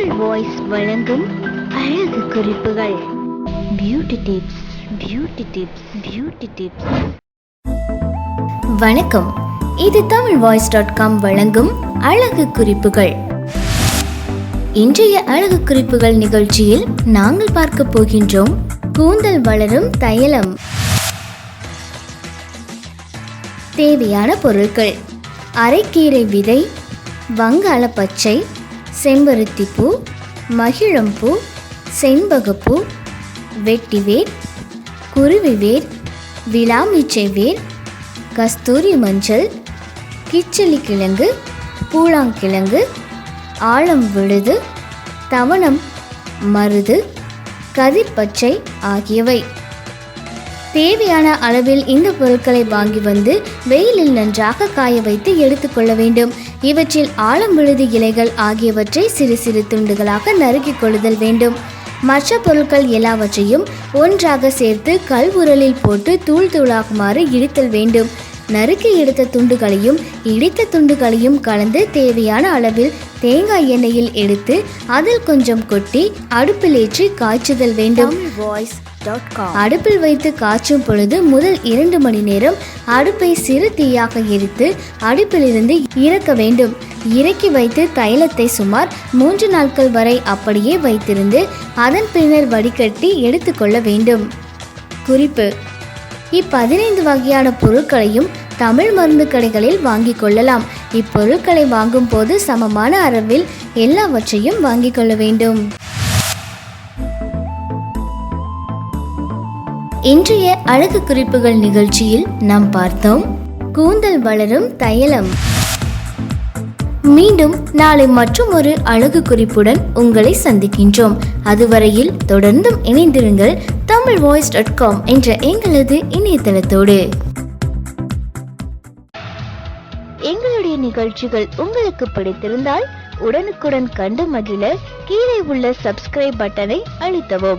Tamil voice வழங்கும் அழகு குறிப்புகள். Beauty tips beauty tips beauty tips வணக்கம். இது தமிழ் வாய்ஸ் டாட் காம் வழங்கும் அழகு குறிப்புகள். இன்றைய அழகு குறிப்புகள் நிகழ்ச்சியில் நாங்கள் பார்க்க போகின்றோம் கூந்தல் வளரும் தைலம். தேவையான பொருட்கள். அரைக்கீரை விதை வங்காள பச்சை செம்பருத்தி பூ மகிழம்பூ செண்பகப்பூ வெட்டிவேர் குருவிவேர் விளாமிச்சை வேர் கஸ்தூரி மஞ்சள் கிச்சலி கிழங்கு பூலாங்கிழங்கு ஆழம் விழுது தவணம் மருது கதிர்பச்சை ஆகியவை. தேவையான அளவில் இந்த பொருட்களை வாங்கி வந்து வெயிலில் நன்றாக காய வைத்து எடுத்துக்கொள்ள வேண்டும். இவற்றில் ஆழம் விழுது இலைகள் ஆகியவற்றை சிறு சிறு துண்டுகளாக நறுக்கிக் கொள்ளுதல் வேண்டும். மற்ற பொருட்கள் எல்லாவற்றையும் ஒன்றாக சேர்த்து கல் உரலில் போட்டு தூள் தூளாகுமாறு இடித்தல் வேண்டும். நறுக்கி எடுத்த துண்டுகளையும் இடித்த துண்டுகளையும் கலந்து தேவையான அளவில் தேங்காய் எண்ணெயில் எடுத்து அதில் கொஞ்சம் கொட்டி அடுப்பில் ஏற்றி காய்ச்சுதல் வேண்டும். வாய்ஸ் அடுப்பில் வைத்து காய்ச்சும் பொழுது முதல் இரண்டு மணி நேரம் அடுப்பை சிறு தீயாக எரித்து அடுப்பிலிருந்து இறக்க வேண்டும். இறக்கி வைத்து தைலத்தை சுமார் மூன்று நாட்கள் வரை அப்படியே வைத்திருந்து அதன் பின்னர் வடிகட்டி எடுத்துக்கொள்ள வேண்டும். குறிப்பு. இப்பதினைந்து வகையான பொருட்களையும் தமிழ் மருந்து கடைகளில் வாங்கிக் கொள்ளலாம். இப்பொருட்களை வாங்கும் போது சமமான அளவில் எல்லாவற்றையும் வாங்கிக் கொள்ள வேண்டும். இன்றைய அழகு குறிப்புகள் நிகழ்ச்சியில் நாம் பார்த்தோம் கூந்தல் வளரும் தைலம். மீண்டும் நாளை மற்றும் ஒரு அழகு குறிப்புடன் உங்களை சந்திக்கின்றோம். அதுவரையில் தொடர்ந்தும் இணைந்திருங்கள் தமிழ் வாய்ஸ் டாட் காம் என்ற எங்களது இணையதளத்தோடு. எங்களுடைய நிகழ்ச்சிகள் உங்களுக்கு பிடித்திருந்தால் உடனுக்குடன் கண்டு மகிழ கீழே உள்ள சப்ஸ்கிரைப் பட்டனை அழுத்தவும்.